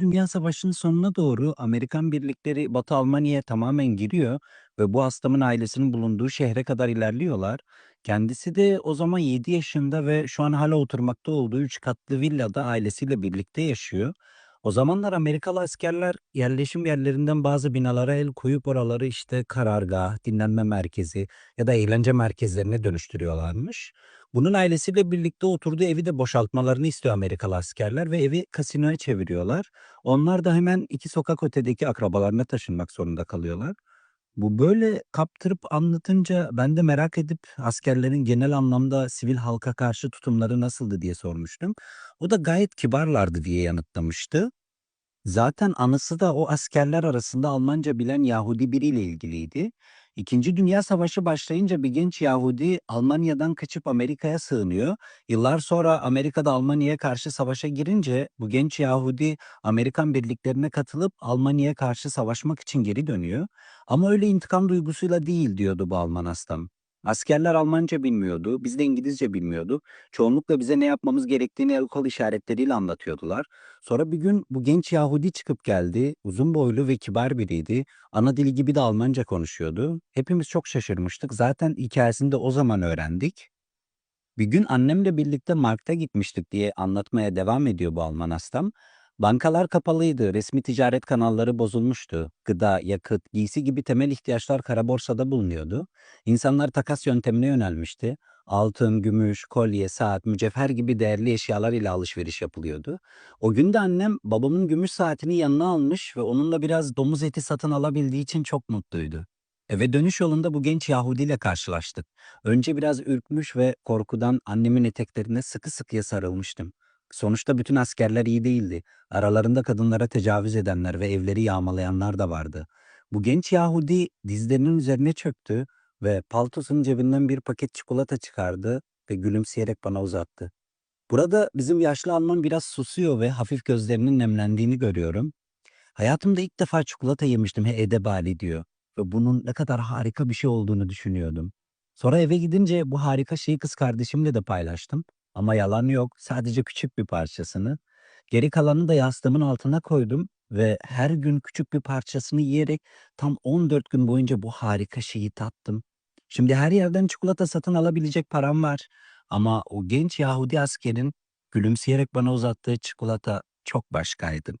Dünya Savaşı'nın sonuna doğru Amerikan birlikleri Batı Almanya'ya tamamen giriyor ve bu hastamın ailesinin bulunduğu şehre kadar ilerliyorlar. Kendisi de o zaman 7 yaşında ve şu an hala oturmakta olduğu 3 katlı villada ailesiyle birlikte yaşıyor. O zamanlar Amerikalı askerler yerleşim yerlerinden bazı binalara el koyup oraları işte karargah, dinlenme merkezi ya da eğlence merkezlerine dönüştürüyorlarmış. Bunun ailesiyle birlikte oturduğu evi de boşaltmalarını istiyor Amerikalı askerler ve evi kasinoya çeviriyorlar. Onlar da hemen iki sokak ötedeki akrabalarına taşınmak zorunda kalıyorlar. Bu böyle kaptırıp anlatınca ben de merak edip askerlerin genel anlamda sivil halka karşı tutumları nasıldı diye sormuştum. O da gayet kibarlardı diye yanıtlamıştı. Zaten anısı da o askerler arasında Almanca bilen Yahudi biriyle ilgiliydi. İkinci Dünya Savaşı başlayınca bir genç Yahudi Almanya'dan kaçıp Amerika'ya sığınıyor. Yıllar sonra Amerika'da Almanya'ya karşı savaşa girince bu genç Yahudi Amerikan birliklerine katılıp Almanya'ya karşı savaşmak için geri dönüyor. Ama öyle intikam duygusuyla değil diyordu bu Alman hastam. Askerler Almanca bilmiyordu, biz de İngilizce bilmiyorduk. Çoğunlukla bize ne yapmamız gerektiğini el kol işaretleriyle anlatıyordular. Sonra bir gün bu genç Yahudi çıkıp geldi. Uzun boylu ve kibar biriydi. Ana dili gibi de Almanca konuşuyordu. Hepimiz çok şaşırmıştık. Zaten hikayesini de o zaman öğrendik. Bir gün annemle birlikte markete gitmiştik diye anlatmaya devam ediyor bu Alman hastam. Bankalar kapalıydı, resmi ticaret kanalları bozulmuştu. Gıda, yakıt, giysi gibi temel ihtiyaçlar kara borsada bulunuyordu. İnsanlar takas yöntemine yönelmişti. Altın, gümüş, kolye, saat, mücevher gibi değerli eşyalar ile alışveriş yapılıyordu. O gün de annem babamın gümüş saatini yanına almış ve onunla biraz domuz eti satın alabildiği için çok mutluydu. Eve dönüş yolunda bu genç Yahudi ile karşılaştık. Önce biraz ürkmüş ve korkudan annemin eteklerine sıkı sıkıya sarılmıştım. Sonuçta bütün askerler iyi değildi. Aralarında kadınlara tecavüz edenler ve evleri yağmalayanlar da vardı. Bu genç Yahudi dizlerinin üzerine çöktü ve paltosunun cebinden bir paket çikolata çıkardı ve gülümseyerek bana uzattı. Burada bizim yaşlı Alman biraz susuyor ve hafif gözlerinin nemlendiğini görüyorum. Hayatımda ilk defa çikolata yemiştim he edebali diyor ve bunun ne kadar harika bir şey olduğunu düşünüyordum. Sonra eve gidince bu harika şeyi kız kardeşimle de paylaştım. Ama yalan yok, sadece küçük bir parçasını. Geri kalanını da yastığımın altına koydum ve her gün küçük bir parçasını yiyerek tam 14 gün boyunca bu harika şeyi tattım. Şimdi her yerden çikolata satın alabilecek param var. Ama o genç Yahudi askerin gülümseyerek bana uzattığı çikolata çok başkaydı.